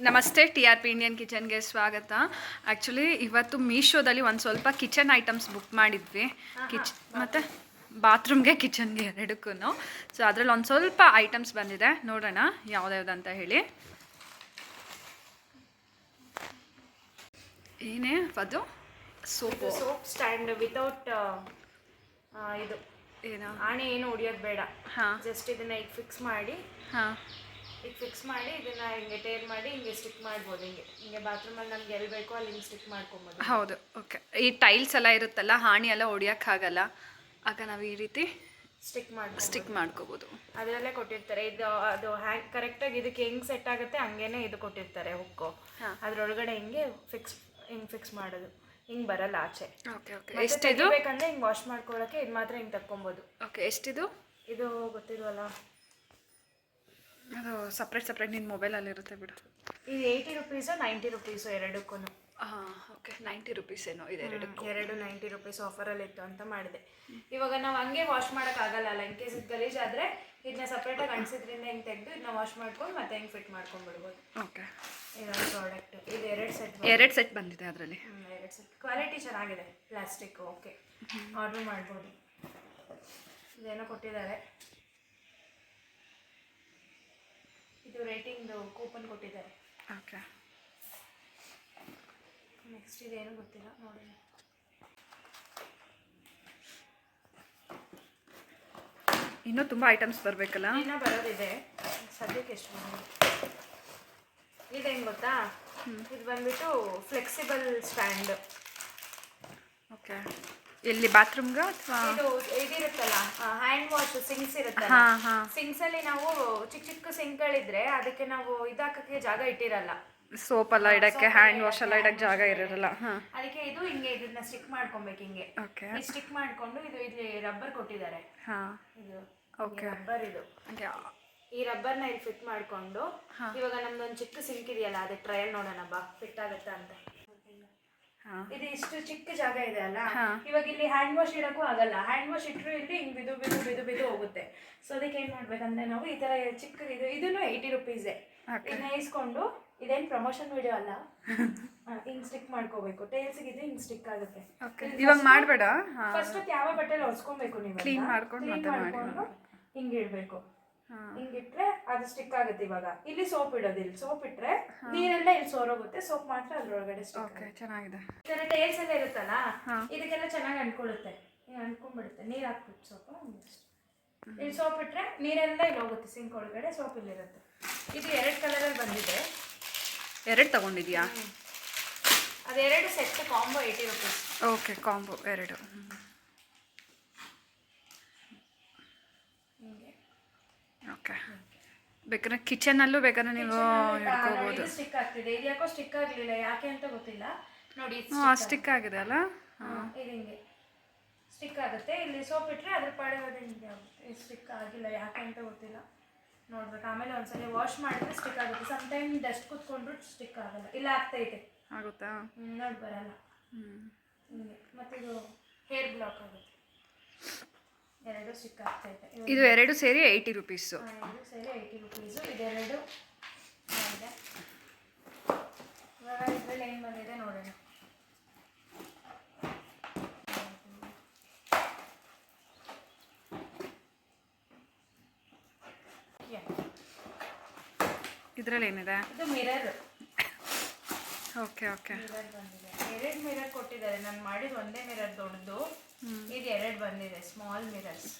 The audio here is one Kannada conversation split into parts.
ನಮಸ್ತೆ ಟಿ ಆರ್ ಪಿ ಇಂಡಿಯನ್ ಕಿಚನ್ಗೆ ಸ್ವಾಗತ. ಆ್ಯಕ್ಚುಲಿ ಇವತ್ತು ಮೀಶೋದಲ್ಲಿ ಒಂದು ಸ್ವಲ್ಪ ಕಿಚನ್ ಐಟಮ್ಸ್ ಬುಕ್ ಮಾಡಿದ್ವಿ. ಕಿಚ್ ಮತ್ತು ಬಾತ್ರೂಮ್ಗೆ ಕಿಚನ್ಗೆ ಎರಡಕ್ಕೂ ಸೊ ಅದರಲ್ಲಿ ಒಂದು ಸ್ವಲ್ಪ ಐಟಮ್ಸ್ ಬಂದಿದೆ. ನೋಡೋಣ ಯಾವ್ದ್ಯಾವ್ದು ಅಂತ ಹೇಳಿ. ಏನೇ ಅದು? ಸೋಪ್. ಸೋಪ್ ಸ್ಟ್ಯಾಂಡ್ ವಿತೌಟ್ ಇದು. ಏನೋ. ಆಣೆ ಏನು ಹೊಡಿಯೋದು ಬೇಡ. ಹಾಂ. ಜಸ್ಟ್ ಇದನ್ನ ಈಗ ಫಿಕ್ಸ್ ಮಾಡಿ. ಹಾಂ. ಈಗ ಫಿಕ್ಸ್ ಮಾಡಿ ಇದನ್ನ ಹಿಂಗೆ ಟೇರ್ ಮಾಡಿ ಹಿಂಗೆ ಸ್ಟಿಕ್ ಮಾಡ್ಬೋದು. ಹಿಂಗೆ ಹಿಂಗೆ ಬಾತ್ರೂಮಲ್ಲಿ ನಮ್ಗೆ ಎಲ್ಲಿ ಬೇಕೋ ಅಲ್ಲಿ ಹಿಂಗೆ ಸ್ಟಿಕ್ ಮಾಡ್ಕೊಬೋದು. ಹೌದು ಓಕೆ ಈ ಟೈಲ್ಸ್ ಎಲ್ಲ ಇರುತ್ತಲ್ಲ ಹಾನಿ ಎಲ್ಲ ಆಗಲ್ಲ. ಆಗ ನಾವು ಈ ರೀತಿ ಸ್ಟಿಕ್ ಮಾಡಿ ಸ್ಟಿಕ್ ಮಾಡ್ಕೋಬೋದು. ಅದರಲ್ಲೇ ಕೊಟ್ಟಿರ್ತಾರೆ. ಇದು ಅದು ಹ್ಯಾಂಗ್ ಕರೆಕ್ಟಾಗಿ ಇದಕ್ಕೆ ಹೆಂಗೆ ಸೆಟ್ ಆಗುತ್ತೆ ಹಂಗೇನೆ ಇದು ಕೊಟ್ಟಿರ್ತಾರೆ ಹುಕ್ಕು. ಅದರೊಳಗಡೆ ಹಿಂಗೆ ಫಿಕ್ಸ್ ಹಿಂಗೆ ಫಿಕ್ಸ್ ಮಾಡೋದು. ಹಿಂಗೆ ಬರಲ್ಲ ಆಚೆ. ಓಕೆ ಓಕೆ ಎಷ್ಟು ಇದು ಬೇಕಂದ್ರೆ ಹಿಂಗೆ ವಾಶ್ ಮಾಡ್ಕೊಳ್ಳೋಕೆ ಇದು ಮಾತ್ರ ಹಿಂಗೆ ತಕ್ಕೊಬೋದು. ಓಕೆ ಎಷ್ಟಿದು? ಇದು ಗೊತ್ತಿಲ್ವಲ್ಲ? ಅದು ಸಪ್ರೇಟ್ ಸಪ್ರೇಟ್ ನಿನ್ನ ಮೊಬೈಲಲ್ಲಿ ಇರುತ್ತೆ ಬಿಡು. ಇದು ಏಯ್ಟಿ ರುಪೀಸು ನೈಂಟಿ ರುಪೀಸು ಎರಡಕ್ಕೂ ಹಾಂ ಓಕೆ ನೈಂಟಿ ರುಪೀಸ್ ಏನೋ ಇದೆ ಎರಡು ಎರಡು ನೈಂಟಿ ರುಪೀಸ್ ಆಫರಲ್ಲಿ ಇತ್ತು ಅಂತ ಮಾಡಿದೆ. ಇವಾಗ ನಾವು ಹಂಗೆ ವಾಶ್ ಮಾಡೋಕ್ಕಾಗಲ್ಲ ಅಲ್ಲ ಇನ್ ಕೇಸ್ ಇದು ಗಲೀಜಾದರೆ ಇದನ್ನ ಸಪ್ರೇಟಾಗಿ ಅಣಿಸಿದ್ರಿಂದ ಹಿಂಗೆ ತೆಗೆದು ಇದನ್ನ ವಾಶ್ ಮಾಡ್ಕೊಂಡು ಮತ್ತೆ ಹೆಂಗೆ ಫಿಟ್ ಮಾಡ್ಕೊಂಡ್ಬಿಡ್ಬೋದು ಓಕೆ ಇದೊಂದು ಪ್ರಾಡಕ್ಟ್ ಇದು ಎರಡು ಸೆಟ್ ಎರಡು ಸೆಟ್ ಬಂದಿದೆ ಅದರಲ್ಲಿ. ಎರಡು ಸೆಟ್ ಕ್ವಾಲಿಟಿ ಚೆನ್ನಾಗಿದೆ ಪ್ಲಾಸ್ಟಿಕ್ ಓಕೆ ಆರ್ಡ್ರ್ ಮಾಡ್ಬೋದು. ಇದೇನೋ ಕೊಟ್ಟಿದ್ದಾರೆ. ಇದು ರೇಟಿಂಗ್ದು ಕೂಪನ್ ಕೊಟ್ಟಿದ್ದಾರೆ. ಓಕೆ. ನೆಕ್ಸ್ಟ್ ಇದೇನು ಗೊತ್ತಿಲ್ಲ ನೋಡಿ ಇನ್ನೂ ತುಂಬ ಐಟಮ್ಸ್ ಬರಬೇಕಲ್ಲ? ಇನ್ನೂ ಬರೋದಿದೆ. ಸದ್ಯಕ್ಕೆ ಎಷ್ಟು ಇದೇನು ಗೊತ್ತಾ? ಇದು ಬಂದ್ಬಿಟ್ಟು ಫ್ಲೆಕ್ಸಿಬಲ್ ಸ್ಟ್ಯಾಂಡ್ ಓಕೆ. ಎಲ್ಲಿ ಬಾತ್ರೂಮ್ಗೆ ಅಥವಾ? ಇದು ಇದಿರುತ್ತಲ್ಲ ಹ್ಯಾಂಡ್ ವಾಶ್ ಸಿಂಕ್ಸ್ ಹಾಂ ಹಾಂ. ಸಿಂಕ್ಸ್ ಅಲ್ಲಿ ನಾವು ಚಿಕ್ಕ ಚಿಕ್ಕ ಸಿಂಕ್ಗಳಿದ್ರೆ ಅದಕ್ಕೆ ನಾವು ಇದಾಕಕ್ಕೆ ಜಾಗ ಇಟ್ಟಿರಲ್ಲ. ಸೋಪ್ ಎಲ್ಲ ಇಡಕ್ಕೆ ಹ್ಯಾಂಡ್ ವಾಶ್ ಎಲ್ಲ ಇಡಕ್ಕೆ ಜಾಗ ಇರಲ್ಲ. ಹಾಂ. ಅದಕ್ಕೆ ಇದು ಹಿಂಗೆ ಇದನ್ನ ಸ್ಟಿಕ್ ಮಾಡ್ಕೊಬೇಕು ಹಿಂಗೆ. ಓಕೆ ಸ್ಟಿಕ್ ಮಾಡ್ಕೊಂಡು ಇದು ಇಲ್ಲಿ ರಬ್ಬರ್ ಕೊಟ್ಟಿದ್ದಾರೆ. ಹಾಂ. ಇದು ಓಕೆ ರಬ್ಬರ್ ಇದು. ಈ ರಬ್ಬರ್ನ ಇಲ್ಲಿ ಫಿಟ್ ಮಾಡ್ಕೊಂಡು ಇವಾಗ ನಮ್ದೊಂದು ಚಿಕ್ಕ ಸಿಂಕ್ ಇದೆಯಲ್ಲ ಅದಕ್ಕೆ ಟ್ರಯಲ್ ನೋಡೋಣ ಬಾ. ಫಿಟ್ ಆಗುತ್ತಾ ಅಂತ. ಇದು ಇಷ್ಟು ಚಿಕ್ಕ ಜಾಗ ಇದೆ ಅಲ್ಲ. ಇವಾಗ ಇಲ್ಲಿ ಹ್ಯಾಂಡ್ ವಾಶ್ ಇಡಕ್ಕೂ ಆಗಲ್ಲ. ಹ್ಯಾಂಡ್ ವಾಶ್ ಇಟ್ಟರು ಇಲ್ಲಿ ಹಿಂಗ್ ಬಿದು ಬಿದು ಬಿದು ಬಿದು ಹೋಗುತ್ತೆ. ಸೊ ಅದಕ್ಕೆ ಏನ್ ಮಾಡ್ಬೇಕಂದ್ರೆ ನಾವು ಈ ತರ ಚಿಕ್ಕ ಇದು ಇದನ್ನು ಏಯ್ಟಿ ರುಪೀಸೇ. ಇದನ್ನ ಇಸ್ಕೊಂಡು ಇದೇನ್ ಪ್ರಮೋಷನ್ ವಿಡಿಯೋ ಅಲ್ಲ? ಹಿಂಗ್ ಸ್ಟಿಕ್ ಮಾಡ್ಕೋಬೇಕು. ಟೇಲ್ಸ್ ಇದು ಹಿಂಗ್ ಸ್ಟಿಕ್ ಆಗುತ್ತೆ. ಮಾಡ್ಬೇಡ ಇವಾಗ ಮಾಡಬೇಡ? ಫಸ್ಟ್ ಯಾವ ಬಟ್ಟೆಲಿ ಒರೆಸ್ಕೊಬೇಕು ನೀವು ಕ್ಲೀನ್. ಮಾಡ್ಕೊಂಡು ಹಿಂಗ್ ಇಡ್ಬೇಕು. ಹಿಂಗಿಟ್ರೆ ಅದು ಸ್ಟಿಕ್ ಆಗುತ್ತೆ ಇವಾಗ. ಇಲ್ಲಿ ಸೋಪ್ ಇಡೋದಿಲ್ಲ ಸೋಪ್ ಇಟ್ರೆ ನೀರೆಲ್ಲ ಇಲ್ಲಿ ಸೋರೋಗುತ್ತೆ ಸೋಪ್ ಮಾತ್ರ ಅದ್ರೊಳಗಡೆ ಸ್ಟಿಕ್ ಓಕೆ ಚೆನ್ನಾಗಿದೆ. ಥರ ಟೇಲ್ಸ್ ಎಲ್ಲ ಇರುತ್ತಲ್ಲ. ಇದಕ್ಕೆಲ್ಲ ಚೆನ್ನಾಗಿ ಅಂಟ್ಕೊಳ್ಳುತ್ತೆ. ಅನ್ಕೊಂಡ್ಬಿಡುತ್ತೆ ಅಂಟ್ಕೊಂಡ್ಬಿಡುತ್ತೆ. ನೀರು ಹಾಕ್ಬಿಟ್ಟು ಸೋಪ್ ಇಲ್ಲಿ ಸೋಪ್ ಇಟ್ರೆ ನೀರೆಲ್ಲ ಇಲ್ಲಿ ಹೋಗುತ್ತೆ ಸಿಂಕ್ ಒಳಗಡೆ ಸೋಪ್ ಇಲ್ಲಿರುತ್ತೆ ಇದು ಎರಡು ಕಲರಲ್ಲಿ ಬಂದಿದೆ. ಎರಡು ತಗೊಂಡಿದ್ಯಾ? ಅದೆರಡು set combo eighty rupees okay combo ಎರಡು ಹಿಂಗೆ ಓಕೆ. ಬೇಕಾದ್ರೆ ಕಿಚನಲ್ಲೂ ಬೇಕಾದ್ರೆ ನೀವು ಇಟ್ಕೋಬೋದು ಸ್ಟಿಕ್ ಆಗ್ತಿದೆ ಇದು ಯಾಕೋ ಸ್ಟಿಕ್ ಆಗಲಿಲ್ಲ ಯಾಕೆ ಅಂತ ಗೊತ್ತಿಲ್ಲ. ನೋಡಿ ಇದು ಹಾಂ ಸ್ಟಿಕ್ ಆಗಿದೆ ಅಲ್ಲ? ಹಾಂ ಇದು ಹಿಂಗೆ. ಸ್ಟಿಕ್ ಆಗುತ್ತೆ. ಇಲ್ಲಿ ಸೋಪ್ ಇಟ್ಟರೆ ಅದ್ರ ಪಾಡೆ ಅದು ಹಿಂಗೆ ಆಗುತ್ತೆ. ಇದು ಸ್ಟಿಕ್ ಆಗಿಲ್ಲ ಯಾಕೆ ಅಂತ ಗೊತ್ತಿಲ್ಲ. ನೋಡ್ಬೇಕು. ಆಮೇಲೆ ಒಂದ್ಸಲ ವಾಶ್ ಮಾಡಿದ್ರೆ ಸ್ಟಿಕ್ ಆಗುತ್ತೆ. ಸಮ್ ಟೈಮ್ ಡಸ್ಟ್ ಕುತ್ಕೊಂಡ್ರು ಸ್ಟಿಕ್ ಆಗಲ್ಲ. ಇಲ್ಲ ಆಗ್ತೈತೆ? ಆಗುತ್ತಾ ನೋಡಿ ಬರಲ್ಲ. ಹ್ಞೂ ಹಿಂಗೆ ಮತ್ತೆ ಇದು ಹೇರ್ ಬ್ಲಾಕ್ ಆಗುತ್ತೆ. ಎರಡು ಸಿಕ್ಕಾಗ್ತೈತೆ ಇದು. ಎರಡು ಸೇರಿ ಏಯ್ಟಿ ರುಪೀಸು ಎರಡು ಸೇರಿ ಏಯ್ಟಿ ರುಪೀಸು ಇದೆರಡು ಮಾಡಿದೆ ಇವಾಗ ಇದರಲ್ಲಿ ಏನು ಬಂದಿದೆ ನೋಡೋಣ. ಇದರಲ್ಲಿ ಏನಿದೆ? ಇದು ಮಿರರ್. ಓಕೆ ಓಕೆ ಮಿರರ್ ಬಂದಿದೆ. ಎರಡು ಮಿರರ್ ಕೊಟ್ಟಿದ್ದಾರೆ. ನಾನು ಮಾಡಿದ ಒಂದೇ ಮಿರರ್ ದೊಡ್ಡದು. ಇದು ಎರಡು ಬಂದಿದೆ ಸ್ಮಾಲ್ ಮಿರರ್ಸ್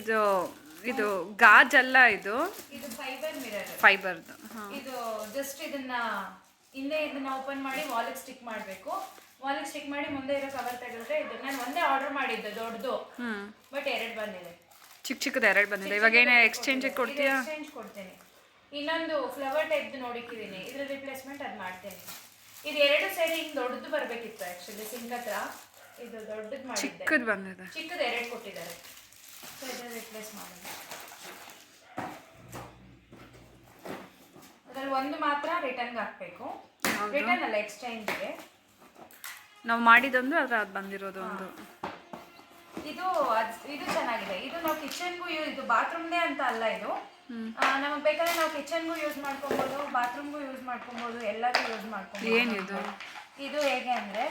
ಇದು ಇದು ಗಾಜಲ್ಲ ಇದು? ಇದು ಫೈಬರ್ ಮಿರರ್ ಫೈಬರ್ದು ಇದು ಜಸ್ಟ್ ಇದನ್ನ ಹಿಂದೆ ಇದನ್ನ ಓಪನ್ ಮಾಡಿ ವಾಲಿಗೆ ಸ್ಟಿಕ್ ಮಾಡಬೇಕು. ವಾಲಿಗೆ ಸ್ಟಿಕ್ ಮಾಡಿ ಮುಂದೆ ಇರೋ ಕವರ್ ತೆಗೆದ್ರೆ ಇದು ನಾನು ಒಂದೇ ಆರ್ಡರ್ ಮಾಡಿದ್ದೆ ದೊಡ್ಡದು. ಬಟ್ ಎರಡು ಬಂದಿದೆ. ಚಿಕ್ಕ ಚಿಕ್ಕದ ಎರಡು ಬಂದಿದೆ. ಇವಾಗ ಏನೇ ಎಕ್ಸ್ಚೇಂಜ್ ಕೊಡ್ತೀಯಾ? ಎಕ್ಸ್ಚೇಂಜ್ ಕೊಡ್ತೇನೆ. ಇನ್ನೊಂದು ಫ್ಲವರ್ ಟೈಪ್ ನೋಡಿಕ್ಕಿದ್ದೀನಿ ಇದ್ರ ರಿಪ್ಲೇಸ್ಮೆಂಟ್ ಅದು ಮಾಡ್ತೇನೆ. ಇದು ಎರಡು ಸೈಡ್ ಹಿಂಗೆ ದೊಡ್ಡದು ಬರಬೇಕಿತ್ತು ಆ್ಯಕ್ಚುಲಿ ಸಿಂಕ್ ಹತ್ರ. ಇದು ದೊಡ್ಡದು ಚಿಕ್ಕದು ಬಂದಿದೆ. ಚಿಕ್ಕದು ಎರಡು ಕೊಟ್ಟಿದ್ದಾರೆ. ಸೊ ಇದನ್ನ ರಿಪ್ಲೇಸ್ ಮಾಡೋದು ಅದ್ರಲ್ಲಿ ಒಂದು ಮಾತ್ರ ರಿಟರ್ನ್ಗೆ ಹಾಕಬೇಕು. ರಿಟರ್ನ್ ಅಲ್ಲ ಎಕ್ಸ್ಚೇಂಜ್ಗೆ ನಾವು ಮಾಡಿದೊಂದು ಅದ್ರ ಅದು ಬಂದಿರೋದು ಒಂದು. ಇದು ಇದು ಚೆನ್ನಾಗಿದೆ. ಇದು ನಾವು ಕಿಚನ್ಗೂ ಯೂಸ್ ಇದು ಬಾತ್ರೂಮ್ದೇ ಅಂತ ಅಲ್ಲ ಇದು. ನಮಗೆ ಬೇಕಾದ್ರೆ ನಾವು ಕಿಚನ್ಗೂ ಯೂಸ್ ಮಾಡ್ಕೊಬೋದು ಬಾತ್ರೂಮ್ಗೂ ಯೂಸ್ ಮಾಡ್ಕೊಬೋದು ಎಲ್ಲದೂ ಯೂಸ್ ಮಾಡ್ಕೊಬೋದು. ಏನಿದು? ಇದು ಹೇಗೆ ಅಂದರೆ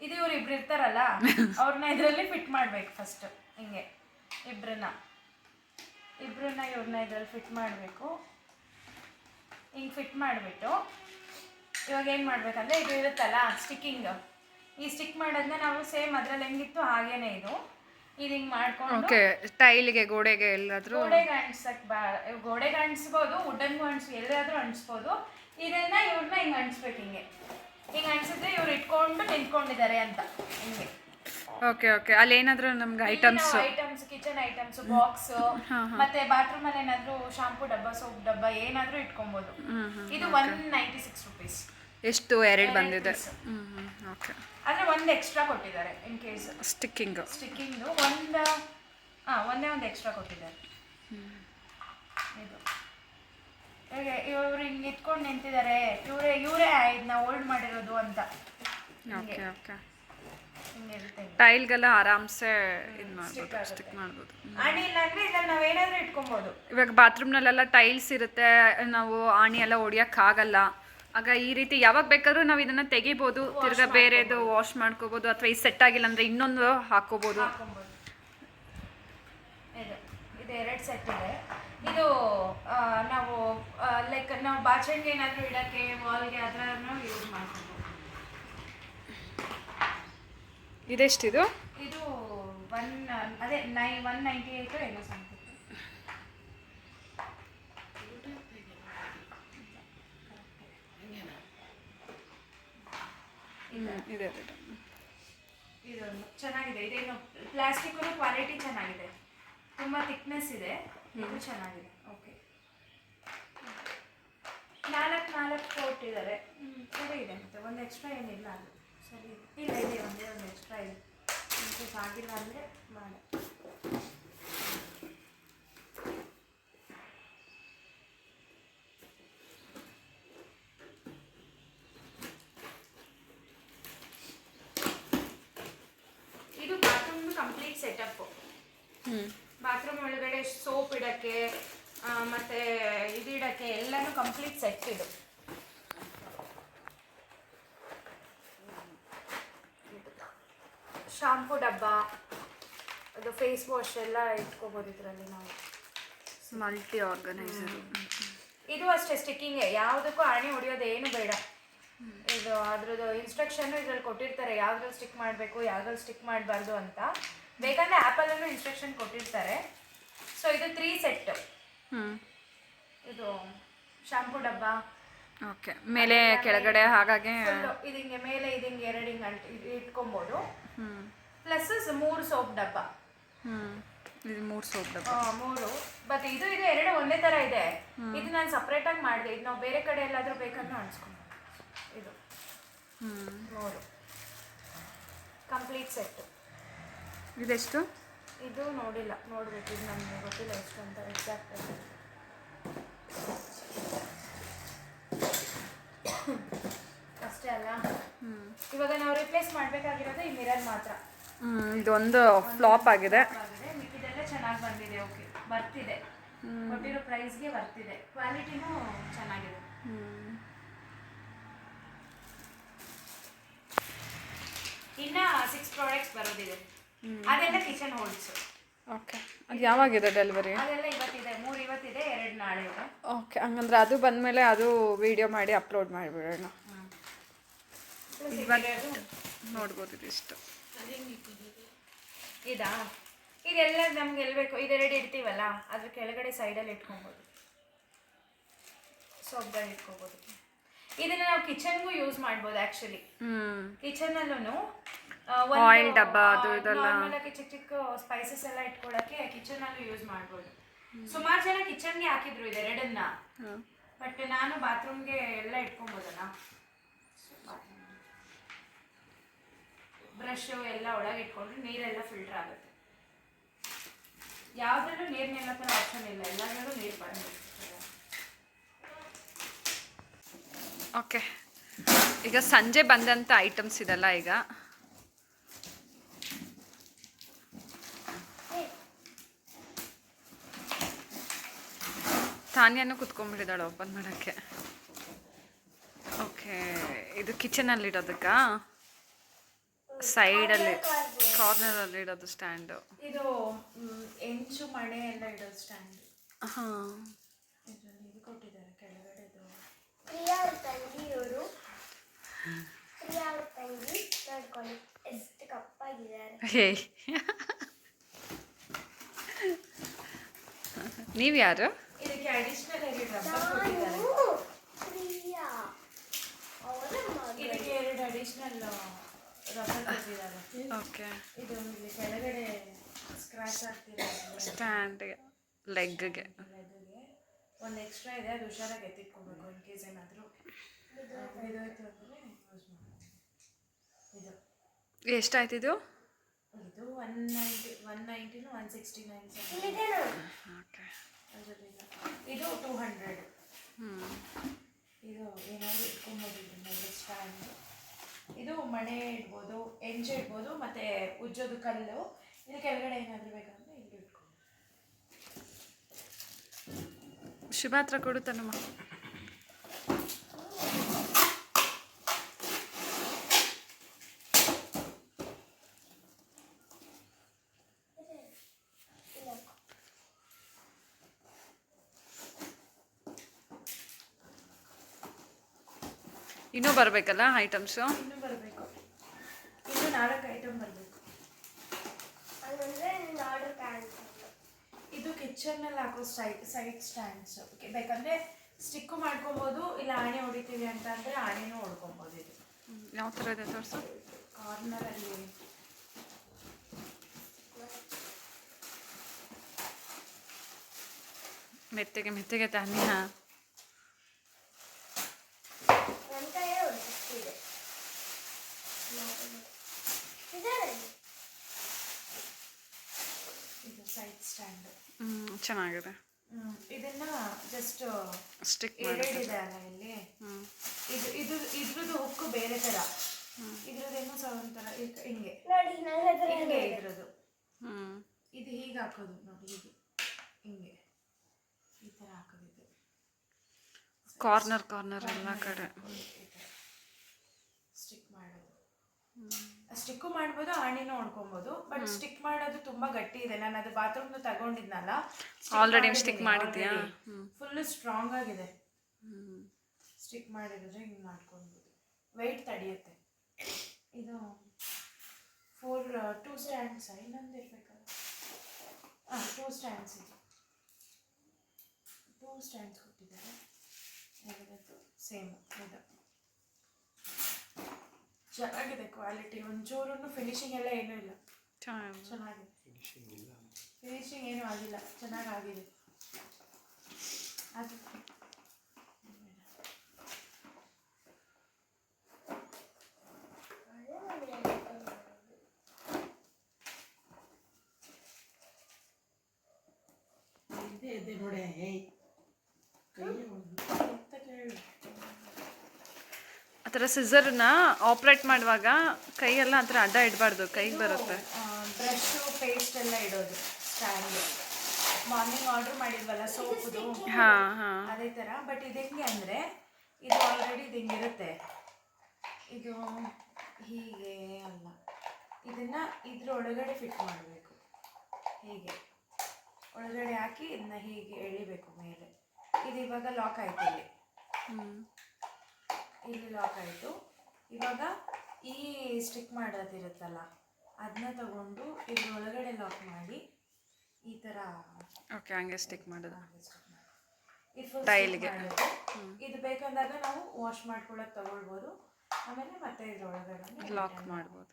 ಇದು ಇವ್ರು ಇಬ್ರು ಇರ್ತಾರಲ್ಲ ಅವ್ರನ್ನ ಇದರಲ್ಲಿ ಫಿಟ್ ಮಾಡ್ಬೇಕು ಫಸ್ಟ್ ಹಿಂಗೆ. ಇಬ್ರನ್ನ. ಇಬ್ರನ್ನ ಇವ್ರನ್ನ ಇದ್ರಲ್ಲಿ ಫಿಟ್ ಮಾಡಬೇಕು. ಹಿಂಗೆ ಫಿಟ್ ಮಾಡಿಬಿಟ್ಟು ಇವಾಗ ಏನು ಮಾಡ್ಬೇಕಂದ್ರೆ ಇದು ಇರುತ್ತಲ್ಲ ಸ್ಟಿಕ್ಕಿಂಗ್ ಈ ಸ್ಟಿಕ್ ಮಾಡೋದನ್ನ ನಾವು ಸೇಮ್ ಅದ್ರಲ್ಲಿ ಹೆಂಗಿತ್ತು ಹಾಗೇನೆ ಇದು. ಇದು ಹಿಂಗೆ ಮಾಡ್ಕೊಂಡು ಟೈಲ್ಗೆ ಗೋಡೆಗೆ ಎಲ್ಲಾದರೂ ಗೋಡೆಗೆ ಅಂಟ್ಸಕ್ ಬಾ ಗೋಡೆಗೆ ಅಂಟಿಸ್ಬೋದು ವುಡನ್ಗೂ ಅಂಟಿಸ್ ಎಲ್ಲಾದರೂ ಅಂಟಿಸ್ಬೋದು. ಇದನ್ನ ಇವ್ರನ್ನ ಹಿಂಗೆ ಅಂಟಿಸ್ಬೇಕು ಹಿಂಗೆ. ಹಿಂಗೆ ಅಂಟಿಸಿದ್ರೆ ಇವ್ರು ಇಟ್ಕೊಂಡು ನಿಂತ್ಕೊಂಡಿದ್ದಾರೆ ಅಂತ. ಹಿಂಗೆ. ಓಕೆ ಓಕೆ ಅಲ್ಲಿ ಏನಾದರೂ ನಮ್ಗೆ items items kitchen items box ಮತ್ತೆ ಬಾತ್ರೂಮ್ ಅಲ್ಲಿ ಏನಾದ್ರು ಶಾಂಪೂ ಡಬ್ಬ ಸೋಪ್ ಡಬ್ಬ ಏನಾದ್ರೂ ಇಟ್ಕೊಬೋದು. ಇದು ಒನ್ ನೈಂಟಿ ಸಿಕ್ಸ್ ರುಪೀಸ್ ಎಷ್ಟು? ಎರಡು ಬಂದಿದೆ. ಓಕೆ ಆದ್ರೆ ಒಂದು ಎಕ್ಸ್ಟ್ರಾ ಕೊಟ್ಟಿದ್ದಾರೆ ಇನ್ ಕೇಸ್ ಸ್ಟಿಕ್ಕಿಂಗ್ ಸ್ಟಿಕ್ಕಿಂಗ್ ಒಂದು ಹಾಂ ಒಂದೇ ಒಂದು ಎಕ್ಸ್ಟ್ರಾ ಕೊಟ್ಟಿದ್ದಾರೆ. ಇದು. ಇವ್ರು ಹಿಂಗೆ ಇಟ್ಕೊಂಡು ನಿಂತಿದ್ದಾರೆ ಇವರೇ ಇವರೇ ಇದನ್ನ ಹೋಲ್ಡ್ ಮಾಡಿರೋದು ಅಂತ. Okay okay. ಹಿಂಗೆ. ಟೈಲ್ಗೆಲ್ಲ ಆರಾಮ್ಸೆ ಇದು ಮಾಡ್ಬೋದು. ಸ್ಟಿಕ್ ಮಾಡ್ಬೋದು. ಇವಾಗ ಬಾತ್ರೂಮ್ನಲ್ಲೆಲ್ಲ ಟೈಲ್ಸ್ ಇರುತ್ತೆ ನಾವು ಆಣಿ ಎಲ್ಲ ಹೊಡಿಯೋಕ್ಕಾಗಲ್ಲ ಆಗ ಈ ರೀತಿ ಯಾವಾಗ ಬೇಕಾದ್ರೂ ನಾವು ಇದನ್ನ ತೆಗಿಬೋದು ತಿರ್ಗಾ ಬೇರೆದು ವಾಶ್ ಮಾಡ್ಕೋಬೋದು ಅಥವಾ ಈ ಸೆಟ್ ಆಗಿಲ್ಲ ಅಂದ್ರೆ ಇನ್ನೊಂದು ಹಾಕೋಬೋದು ಇದು ಎರಡು ಸೆಟ್ ಇದೆ. ಇದು ನಾವು ಲೈಕ್ ನಾವು ಬಾಚಣಿಗೆ ಏನಾದರೂ ಇಡೋಕ್ಕೆ ವಾಲ್ಗೆ ಆ ಥರನೂ ಯೂಸ್ ಮಾಡ್ಕೊಬೋದು ಇದೆಷ್ಟಿದು? ಇದು ಒನ್ ಅದೇ ನೈ ಒನ್ ನೈಂಟಿ ಏಯ್ಟು ಏನೋ ಇದೆ. ಇದೆ ಇದೊಂದು ಚೆನ್ನಾಗಿದೆ. ಇದೇನು ಪ್ಲಾಸ್ಟಿಕ್ಕು ಕ್ವಾಲಿಟಿ ಚೆನ್ನಾಗಿದೆ. ತುಂಬ ಥಿಕ್ನೆಸ್ ಇದೆ. ಇದು ಚೆನ್ನಾಗಿದೆ. ಓಕೆ ನಾಲ್ಕು ನಾಲ್ಕು ಕೊಟ್ಟಿದ್ದಾರೆ ಸರಿ ಇದೆ ಮತ್ತೆ. ಒಂದು ಎಕ್ಸ್ಟ್ರಾ ಏನಿಲ್ಲ ಅದು. ಸರಿ ಇಲ್ಲ ಇದೆ ಒಂದೇ ಒಂದು ಎಕ್ಸ್ಟ್ರಾ ಇದೆ. ಇನ್ಕೇಸ್ ಆಗಿಲ್ಲ ಅಂದರೆ ಮಾಡ ಇದು ಬಾತ್ರೂಮ್ ಕಂಪ್ಲೀಟ್ ಸೆಟಪ್ ಹ್ಞೂ ಬಾತ್ರೂಮ್ ಒಳಗಡೆ ಸೋಪ್ ಇಡಕ್ಕೆ ಮತ್ತೆ ಇದು ಇಡಕ್ಕೆ ಎಲ್ಲಾನು ಕಂಪ್ಲೀಟ್ ಸೆಟ್ ಇದು. ಶಾಂಪೂ ಡಬ್ಬ ಅದು ಫೇಸ್ ವಾಶ್ ಎಲ್ಲ ಇಟ್ಕೋಬೋದು ಇದರಲ್ಲಿ ನಾವು. ಮಲ್ಟಿ ಆರ್ಗನೈಸರ್ ಇದು ಅಷ್ಟೇ ಸ್ಟಿಕ್ಕಿಂಗೆ ಯಾವುದಕ್ಕೂ ಆಣಿ ಹೊಡಿಯೋದು ಏನು ಬೇಡ. ಇದು ಅದ್ರದ್ದು ಇನ್ಸ್ಟ್ರಕ್ಷನ್ ಇದ್ರಲ್ಲಿ ಕೊಟ್ಟಿರ್ತಾರೆ ಯಾವ್ದ್ರಲ್ಲಿ ಸ್ಟಿಕ್ ಮಾಡಬೇಕು ಯಾವ್ದ್ರಲ್ಲಿ ಸ್ಟಿಕ್ ಮಾಡಬಾರ್ದು ಅಂತ. ಬೇಕಂದ್ರೆ ಆ್ಯಪಲ್ಲೂ ಇನ್ಸ್ಟ್ರಕ್ಷನ್ ಕೊಟ್ಟಿರ್ತಾರೆ. ಸೊ ಇದು ತ್ರೀ ಸೆಟ್ ಇದು ಶಾಂಪೂ ಡಬ್ಬ. ಓಕೆ ಮೇಲೆ ಕೆಳಗಡೆ ಹಾಗಾಗಿ ಇದು ಹಿಂಗೆ ಮೇಲೆ ಇದು ಹಿಂಗೆ ಎರಡು ಹಿಂಗೆ ಅಂಟ್ ಇಟ್ಕೊಬೋದು. ಪ್ಲಸ್ ಮೂರು ಸೋಪ್ ಡಬ್ಬ. ಇದು ಮೂರು ಸೋಪ್ ಡಬ್ಬ. ಮೂರು. ಬಟ್ ಇದು ಇದು ಎರಡು ಒಂದೇ ಥರ ಇದೆ. ಇದು ನಾನು ಸಪ್ರೇಟಾಗಿ ಮಾಡಿದೆ. ಇದು ನಾವು ಬೇರೆ ಕಡೆ ಎಲ್ಲಾದರೂ ಬೇಕಂದ್ರೆ ಅನ್ಸ್ಕೊಂಡು ಇದು. ಹ್ಞೂ ಮೂರು. ಕಂಪ್ಲೀಟ್ ಸೆಟ್ ಇದೆಷ್ಟು? ಇದು ನೋಡಿಲ್ಲ ನೋಡ್ಬೇಕು ಇದು ನಮಗೆ ಗೊತ್ತಿಲ್ಲ ಎಷ್ಟು ಅಂತ ಎಕ್ಸಾಕ್ಟ್ ಅಷ್ಟೇ ಅಲ್ಲ? ಹ್ಞೂ ಇವಾಗ ನಾವು ರಿಪ್ಲೇಸ್ ಮಾಡಬೇಕಾಗಿರೋದು ಈ ಮಿರರ್ ಮಾತ್ರ. ಹ್ಞೂ ಇದೊಂದು ಫ್ಲಾಪ್ ಆಗಿದೆ. ಆಗಿದೆ ಮಿಕ್ಕಿದೆಲ್ಲ ಚೆನ್ನಾಗಿ ಬಂದಿದೆ ಓಕೆ ಬರ್ತಿದೆ. ಕೊಟ್ಟಿರೋ ಪ್ರೈಸ್ಗೆ ಬರ್ತಿದೆ ಕ್ವಾಲಿಟಿನೂ ಚೆನ್ನಾಗಿದೆ. ಇನ್ನ ಸಿಕ್ಸ್ ಪ್ರಾಡಕ್ಟ್ಸ್ ಬರೋದಿದೆ. ಅದೆಲ್ಲ ಕಿಚನ್ ಹೋಲ್ಡ್ಸ್ ಓಕೆ. ಅದು ಯಾವಾಗಿದೆ ಡೆಲಿವರಿ ಅದೆಲ್ಲ ಇವತ್ತಿದೆ ಮೂರು ಇವತ್ತಿದೆ ಎರಡು ನಾಳೆ ಇದೆ. ಓಕೆ ಹಂಗಂದ್ರೆ ಅದು ಬಂದಮೇಲೆ ಅದು ವಿಡಿಯೋ ಮಾಡಿ ಅಪ್ಲೋಡ್ ಮಾಡಿಬಿಡೋಣ. ನೋಡ್ಬೋದು ಇದಿಷ್ಟು ಇದಾ? ಇದೆಲ್ಲ ನಮ್ಗೆ ಎಲ್ಲಿ ಬೇಕು? ಇದೆರಡು ಇಡ್ತೀವಲ್ಲ ಅದ್ರ ಕೆಳಗಡೆ ಸೈಡಲ್ಲಿ ಇಟ್ಕೊಬೋದು. ಸೊಪ್ಪಲ್ಲಿ ಇಟ್ಕೋಬೋದು. ಇದನ್ನ ನಾವು ಕಿಚನ್ಗೂ ಯೂಸ್ ಮಾಡ್ಬೋದು ಆ್ಯಕ್ಚುಲಿ ಕಿಚನಲ್ಲೂ Oil ಡಬ್ಬ ಅದು ಇದೆಲ್ಲ. ಚಿಕ್ಕ ಚಿಕ್ಕ ಸ್ಪೈಸಸ್ ಎಲ್ಲ ಇಟ್ಕೊಳಕ್ಕೆ ಕಿಚನ್ ಅಲ್ಲಿ ಯೂಸ್ ಮಾಡ್ಬೋದು. ಸುಮಾರು ಜನ ಕಿಚನ್ಗೆ ಹಾಕಿದ್ರು ಇದೆ ಎರಡನ್ನ. ಬಟ್ ನಾನು ಬಾತ್ರೂಮ್ಗೆ ಎಲ್ಲ ಇಟ್ಕೊಬೋದಲ್ಲ? ಬ್ರಷ್ ಎಲ್ಲ ಒಳಗೆ ಇಟ್ಕೊಂಡ್ರೆ ನೀರೆಲ್ಲ ಫಿಲ್ಟರ್ ಆಗುತ್ತೆ. ಯಾವ್ದ್ರಲ್ಲೂ ನೀರ್ ನಿಲ್ಲೋ ಆಪ್ಷನ್ ಇಲ್ಲ ಎಲ್ಲದರಲ್ಲೂ ನೀರ್ ಓಕೆ ಈಗ ಸಂಜೆ ಬಂದಂಥ ಐಟಮ್ಸ್ ಇದೆಲ್ಲ ಈಗ. ಸಾನ್ಯಾನು ಕುತ್ಕೊಂಡ್ಬಿಟ್ಟಿದ್ದಾಳೆ ಓಪನ್ ಮಾಡೋಕ್ಕೆ. ಓಕೆ ಇದು ಕಿಚನಲ್ಲಿ ಇಡೋದಕ್ಕಾ ಸೈಡಲ್ಲಿ ಕಾರ್ನರಲ್ಲಿ ಇಡೋದು ಸ್ಟ್ಯಾಂಡು. ಇದು ಹೆಂಚು ಮಣೆ ಎಲ್ಲ ಇಡೋ ಸ್ಟ್ಯಾಂಡ್. ಹಾಂ. ಇದು ಕೊಟ್ಟಿದ್ದಾರೆ ಕೆಳಗಡೆದು ಪ್ರಿಯಾ ಅವ್ರ ತಂಗಿ ಇವರು ಪ್ರಿಯಾ ಅವ್ರ ತಂಗಿ ನೋಡ್ಕೊಳ್ಳಿ ಎಷ್ಟು ಕಪ್ಪಾಗಿದ್ದಾರೆ ಹೇ. ನೀವು ಯಾರು ಅಡಿಷನಲ್ ಆಗಿ ರಬ್ಬರ್ ಕೊಟ್ಟಿದ್ದಾರೆ. ಪ್ರಿಯಾ. ಅವರ ಮಗ ಇದಕ್ಕೆ ಎರಡು ಅಡಿಷನಲ್ ರಬ್ಬರ್ ಕೊಟ್ಟಿದ್ದಾರೆ. ಓಕೆ. ಇದು ಇಲ್ಲಿ ಕೆಳಗಡೆ ಸ್ಕ್ರಾಚ್ ಆಗ್ತಿದೆ ಸ್ಟ್ಯಾಂಡ್ಗೆ ಲೆಗ್ಗೆ ಲೆಗ್ಗೆ ಒಂದು ಎಕ್ಸ್ಟ್ರಾ ಇದೆ ಅದು ಹುಷಾರಾಗಿ ಎತ್ತಿಟ್ಕೊಬೇಕು ಇನ್ ಕೇಸ್ ಏನಾದರೂ. ಇದಾಯ್ತು ಅಂದರೆ ಯೂಸ್ ಇದು. ಎಷ್ಟಾಯ್ತು ಇದು? ಇದು ಒನ್ ನೈಂಟಿ ಒನ್ ನೈಂಟಿನು ಒನ್ ಸಿಕ್ಸ್ಟಿ ನೈನ್ ಓಕೆ. ಇದು ಟೂ ಹಂಡ್ರೆಡ್ ಇದು ಏನಾದರೂ ಇಟ್ಕೊಬೋದು ಇದನ್ನ ಸ್ಟ್ಯಾಂಡ್ ಇದು ಮಣೆ ಇಡ್ಬೋದು ಎಂಜೆ ಇಡ್ಬೋದು ಮತ್ತು ಉಜ್ಜೋದು ಕಲ್ಲು. ಇದು ಕೆಳಗಡೆ ಏನಾದರೂ ಬೇಕಂದ್ರೆ ಇಲ್ಲಿ ಇಟ್ಕೊಂಡು ಶುಭ ಹತ್ರ ಕೊಡು ತನ್ನಮ್ಮ ಇನ್ನೂ ಬರಬೇಕಲ್ಲ ಐಟಮ್ಸು ಇನ್ನೂ ಬರಬೇಕು. ಇನ್ನೂ ನಾಲ್ಕು ಐಟಮ್ ಬರಬೇಕು. ಇದು ಕಿಚನ್ನಲ್ಲಿ ಹಾಕೋ ಸೈಡ್ ಸೈಡ್ ಸ್ಟ್ಯಾಂಡ್ಸ್ ಬೇಕಂದರೆ ಸ್ಟಿಕ್ಕು ಮಾಡ್ಕೊಬೋದು ಇಲ್ಲ ಆಣೆ ಹೊಡಿತೀವಿ ಅಂತ ಅಂದರೆ ಆಣೆನೂ ಹೊಡ್ಕೊಬೋದು ಇದು. ಯಾವ ಥರ ಇದೆ ತೋರಿಸು? ಕಾರ್ನರಲ್ಲಿ ಮೆತ್ತಗೆ ಮೆತ್ತಗೆ ತಾನೇ ಹಾಂ ನನ್ನ ಕೈಯಲ್ಲಿ ಒಂದು ಇದೆ ಇದೆ ಇದು ಸೈಡ್ ಸ್ಟ್ಯಾಂಡ್ ಹ್ಞೂ ಚೆನ್ನಾಗಿದೆ. ಇದನ್ನ ಜಸ್ಟ್ ಸ್ಟಿಕ್ ಇದೆ ಎರಡಿದೆ ಅಲ್ಲ ಇಲ್ಲಿ. ಹ್ಞೂ ಇದು ಇದು ಇದ್ರದ್ದು ಹುಕ್ಕು ಬೇರೆ ಥರ ಇದ್ರದ್ದೇನೋ ಸಹ ಒಂಥರ ಇದ್- ಹಿಂಗೆ. ಹಿಂಗೆ ಇದ್ರದ್ದು. ಹ್ಞೂ ಇದು ಹೀಗೆ ಹಾಕೋದು ನೋಡಿ ಹೀಗೆ ಹಿಂಗೆ. ಈ ಥರ ಹಾಕೋದು ಇದು. ಕಾರ್ನರ್ ಕಾರ್ನರ್ ಎಲ್ಲ ಕಡೆ. ಸ್ಟಿಕ್ ಮಾಡೋದು. ಸ್ಟಿಕ್ಕು ಮಾಡ್ಬೋದು ಆಣಿನೂ ಹೊಡ್ಕೊಬೋದು ಬಟ್ ಸ್ಟಿಕ್ ಮಾಡೋದು ತುಂಬಾ ಗಟ್ಟಿ ಇದೆ. ನಾನು ಅದು ಬಾತ್ರೂಮ್ ತಗೊಂಡಿದ್ನಲ್ಲ ಆಲ್ರೆಡಿ ಸ್ಟಿಕ್ ಮಾಡಿದ್ಯಾ? ಫುಲ್ ಸ್ಟ್ರಾಂಗ್ ಆಗಿದೆ. ಸ್ಟಿಕ್ ಮಾಡಿದ್ರೆ ಹಿಂಗೆ ಮಾಡ್ಕೊಬೋದು. ವೆಯ್ಟ್ ತಡೆಯುತ್ತೆ. ಇದು ಫೋರ್ ಟೂ ಸ್ಟ್ಯಾಂಡ್ಸ್ ಇನ್ನೊಂದು ಇರ್ಬೇಕಲ್ಲ ಹಾಂ ಟೂ ಸ್ಟ್ಯಾಂಡ್ಸ್ ಇದೆ. ಟೂ ಸ್ಟ್ಯಾಂಡ್ಸ್ ಕೊಟ್ಟಿದ್ದಾರೆ. ಸೇಮ್ ಇದು. ಚೆನ್ನಾಗಿದೆ ಕ್ವಾಲಿಟಿ ಒಂಚೂರು ಫಿನಿಶಿಂಗ್ ಎಲ್ಲ ಏನೂ ಇಲ್ಲ. ಚೆನ್ನಾಗಿದೆ. ಚೆನ್ನಾಗಿದೆ. ಫಿನಿಶಿಂಗ್ ಏನೂ ಆಗಿಲ್ಲ. ಚೆನ್ನಾಗಾಗಿದೆ. ಅದು. ಎಂತ ಆ ಥರ ಸಿಸರ್ನ ಆಪ್ರೇಟ್ ಮಾಡುವಾಗ ಕೈಯೆಲ್ಲ ಆ ಥರ ಅಡ್ಡ ಇಡಬಾರ್ದು ಕೈಗೆ ಬರುತ್ತೆ. ಬ್ರಷು ಪೇಸ್ಟ್ ಎಲ್ಲ ಇಡೋದು ಸ್ಟ್ಯಾಂಡ್ ಮಾರ್ನಿಂಗ್ ಆರ್ಡರ್ ಮಾಡಿದ್ವಲ್ಲ ಸೋಪುದು? ಹಾಂ ಹಾಂ. ಅದೇ ಥರ ಬಟ್ ಇದು ಹೆಂಗೆ ಅಂದರೆ ಇದು ಆಲ್ರೆಡಿ ಇದು ಹಿಂಗಿರುತ್ತೆ. ಇದು ಹೀಗೆ ಅಲ್ಲ. ಇದನ್ನ ಇದ್ರ ಒಳಗಡೆ ಫಿಟ್ ಮಾಡಬೇಕು. ಹೀಗೆ. ಒಳಗಡೆ ಹಾಕಿ ಇದನ್ನ ಹೀಗೆ ಎಳಿಬೇಕು ಮೇಲೆ. ಇದು ಇವಾಗ ಲಾಕ್ ಆಯ್ತು ಇಲ್ಲಿ. ಹ್ಞೂ ಇಲ್ಲಿ ಲಾಕ್ ಆಯಿತು. ಇವಾಗ ಈ ಸ್ಟಿಕ್ ಮಾಡೋದಿರುತ್ತಲ್ಲ ಅದನ್ನ ತಗೊಂಡು ಇಲ್ಲಿ ಒಳಗಡೆ ಲಾಕ್ ಮಾಡಿ ಈ ಥರ ಓಕೆ ಹಂಗೆ ಸ್ಟಿಕ್ ಮಾಡೋದು. ಇದು full Tile ಗೆ. ಇದು ಬೇಕಂದಾಗ ನಾವು ವಾಶ್ ಮಾಡ್ಕೊಳ್ಳೋಕೆ ತಗೊಳ್ಬೋದು. ಆಮೇಲೆ ಮತ್ತೆ ಇದ್ರೊಳಗಡೆ ಲಾಕ್ ಮಾಡ್ಬೋದು.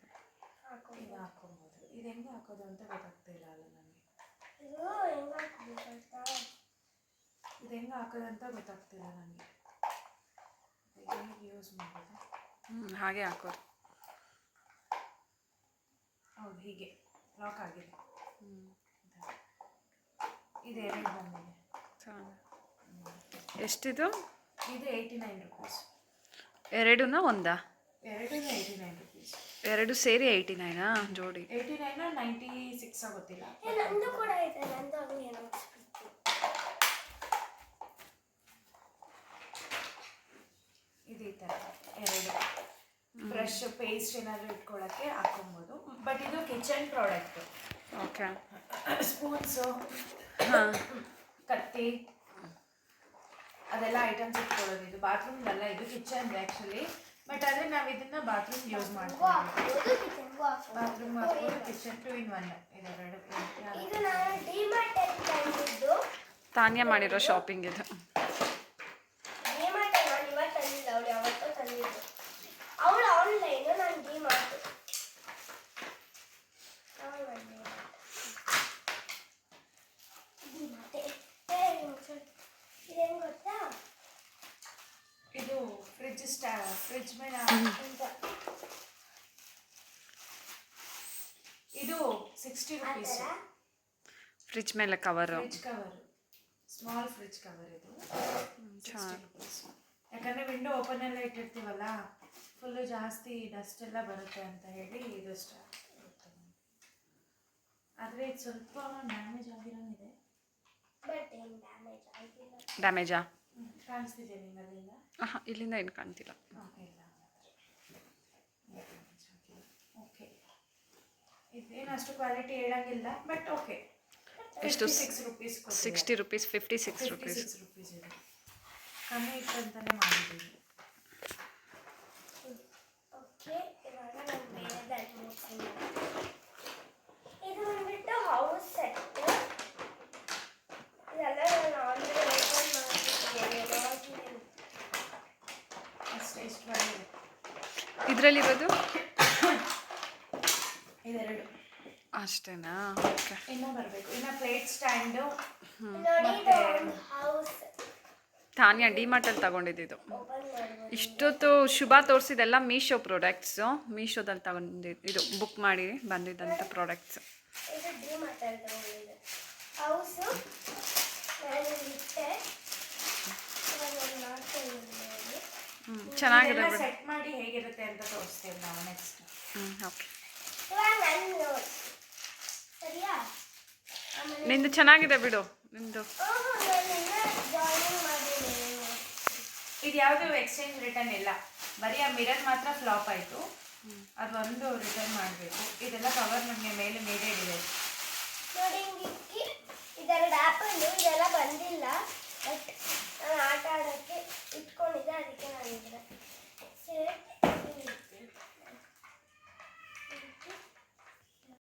ಇದು ಹಾಕೊಬೋದು. ಇದು ಹೆಂಗೆ ಹಾಕೋದು ಅಂತ ಗೊತ್ತಾಗ್ತಿಲ್ಲ ಅಲ್ಲ ನನಗೆ. ಇದು ಹೆಂಗೆ ಹಾಕೋದು ಹಾಕೋದಂತ ಗೊತ್ತಾಗ್ತಿಲ್ಲ ನನಗೆ. ಯೂಸ್ ಮಾಡೋದು ಹ್ಞೂ ಹಾಗೆ ಹಾಕೋರು ಹೌದು ಹೀಗೆ. ಲಾಕ್ ಆಗಿದೆ. ಹ್ಞೂ ಇದು ಎರಡು ಬಂದಿದೆ. ಚೆನ್ನಾಗಿ ಎಷ್ಟಿದು? ಇದು ಏಯ್ಟಿ ನೈನ್ ರುಪೀಸ್ ಎರಡೂನ ಒಂದಾ? ಎರಡು ಏಯ್ಟಿ ನೈನ್ ರುಪೀಸ್ ಎರಡು ಸೇರಿ ಏಯ್ಟಿ ನೈನಾ ಜೋಡಿ. ಏಯ್ಟಿ ನೈನ್ ನೈಂಟಿ ಸಿಕ್ಸ್ ಗೊತ್ತಿಲ್ಲ ಏ ನಂದು ಕೂಡ ಇದೆ ನಂದು ಹಂಗೆ ನೋಡ್ಸ್ಬಿಟ್ಟು ಥರ ಎರಡು ಬ್ರಷ್ ಪೇಸ್ಟ್ ಏನಾದರೂ ಇಟ್ಕೊಳ್ಳೋಕ್ಕೆ ಹಾಕೊಬೋದು ಬಟ್ ಇದು ಕಿಚನ್ ಪ್ರಾಡಕ್ಟು ಓಕೆ ಸ್ಪೂನ್ಸು ಕತ್ತಿ ಅದೆಲ್ಲ ಐಟಮ್ಸ್ ಇಟ್ಕೊಳ್ಳೋದು. ಇದು ಬಾತ್ರೂಮ್ದಲ್ಲ ಇದು ಕಿಚನ್ ಆ್ಯಕ್ಚುಲಿ ಬಟ್ ಆದರೆ ನಾವು ಇದನ್ನ ಬಾತ್ರೂಮ್ ಯೂಸ್ ಮಾಡ್ತೀವಿ ಬಾತ್ರೂಮ್ ಹಾಕ್ಬೋದು ಕಿಚನ್ ಟು ಇನ್ ಒನ್ ಇದೆರಡು ಇದು ನಾನು ಡಿಮಾರ್ಟ್ ಅಲ್ಲಿ ತಂದಿದ್ದು. ತಾನ್ಯ ಮಾಡಿರೋ ಶಾಪಿಂಗ್ ಇದು ಡಿಮಾರ್ಟ್ ನಾನು ಇವತ್ತು ತಂದಿಲ್ಲ ಅವಳು ಯಾವತ್ತೋ ತಂದಿದ್ದು ಅವಳು ಆನ್ಲೈನು ನಾನು ಡಿಮಾರ್ಟ್ ಇದೇನು ಗೊತ್ತಾ ಇದು ಫ್ರಿಜ್ ಸ್ಟಾ ಫ್ರಿಜ್ ಮೇಲೆ ಇದು ಸಿಕ್ಸ್ಟಿ ರುಪೀಸ್ ಫ್ರಿಜ್ ಮೇಲೆ cover fridge cover small fridge cover ಇದು. ಯಾಕಂದ್ರೆ ವಿಂಡೋ ಓಪನ್ ಎಲ್ಲ ಇಟ್ಟಿರ್ತೀವಲ್ಲ ಫುಲ್ಲು ಜಾಸ್ತಿ ಡಸ್ಟ್ ಎಲ್ಲ ಬರುತ್ತೆ ಅಂತ ಹೇಳಿ ಇದಷ್ಟು ಆದರೆ ಇದು ಸ್ವಲ್ಪ ಡ್ಯಾಮೇಜ್ ಆಗಿರೋಂಗಿದೆ. ಡ್ಯಾಮೇಜ್ ಕಾಣಿಸ್ತಿದೆ ನಿಮ್ಮಲ್ಲಿಂದ ಹಾಂ ಇಲ್ಲಿಂದ ಏನು ಕಾಣ್ತಿಲ್ಲ. ಓಕೆ. ಇದೇನು ಅಷ್ಟು ಕ್ವಾಲಿಟಿ ಹೇಳಂಗಿಲ್ಲ ಬಟ್ ಓಕೆ ಎಷ್ಟು? Six rupees sixty rupees fifty six rupees rupees ಇದೆ. ಕಮ್ಮಿ ಇತ್ತಂತಾನೆ ಮಾಡಿದ್ದೀವಿ ಓಕೆ ಇವಾಗ ನಾನು ಬೇರೆದಾಗಿ ಮುಗಿಸ್ತೀನಿ ಇದು ಬಂದ್ಬಿಟ್ಟು ಹೌಸ್ ಸೆಟ್ ಇದೆಲ್ಲ ನಾನು ಆಲ್ರೆಡಿ ಓಪನ್ ಮಾಡ್ತಿದ್ದೇನೆ ನೋಡ್ತಿದ್ದೀನಿ ಬಂದಿದೆ ಇದರಲ್ಲಿರೋದು ಇದೆರಡು. ಅಷ್ಟೇನಾ? ಓಕೆ. ಇನ್ನೂ ಬರಬೇಕು. ಇನ್ನು ಪ್ಲೇಟ್ ಸ್ಟ್ಯಾಂಡು ತಾನ್ಯ ಡಿ ಡಿಮಾರ್ಟಲ್ಲಿ ತಗೊಂಡಿದ್ದು ಇಷ್ಟೊತ್ತು ಶುಭ ತೋರಿಸಿದೆಲ್ಲ ಮೀಶೋ ಪ್ರಾಡಕ್ಟ್ಸು ಮೀಶೋದಲ್ಲಿ ತಗೊಂಡಿದ್ದು ಇದು ಬುಕ್ ಮಾಡಿ ಬಂದಿದ್ದಂಥ ಪ್ರಾಡಕ್ಟ್ಸ್ ಹೌಸು ನಾನು ಇಟ್ಟೆ ಇವಾಗ ನಾನು ಮಾಡ್ಕೊಂಡಿದ್ದೀನಿ ಹ್ಞೂ ಚೆನ್ನಾಗಿದೆ ಬಿಡು. ಸೆಟ್ ಮಾಡಿ ಹೇಗಿರುತ್ತೆ ಅಂತ ತೋರಿಸ್ತೀವಿ ನಾವು ನೆಕ್ಸ್ಟ್ ಹ್ಞೂ ಓಕೆ ನಿಂದು ಚೆನ್ನಾಗಿದೆ ಬಿಡು ಮಾಡಿದ್ದೀನಿ. ಇದು ಯಾವುದು ಎಕ್ಸ್ಚೇಂಜ್ ರಿಟರ್ನ್ ಇಲ್ಲ. ಬರೀ ಆ ಮಿರರ್ ಮಾತ್ರ ಫ್ಲಾಪ್ ಆಯಿತು. ಅದೊಂದು ರಿಟರ್ನ್ ಮಾಡಬೇಕು. ಇದೆಲ್ಲ ಕವರ್ ನಮಗೆ ಮೇಲೆ ಮೇಲೆ ಇದೆ ನೋಡಿ ಇದೆರಡು ಆ್ಯಪಲ್ಲು ಇದೆಲ್ಲ ಬಂದಿಲ್ಲ. ಬಟ್ ನಾನು ಆಟ ಆಡೋಕ್ಕೆ ಇಟ್ಕೊಂಡಿದ್ದೆ ಅದಕ್ಕೆ ನಾನು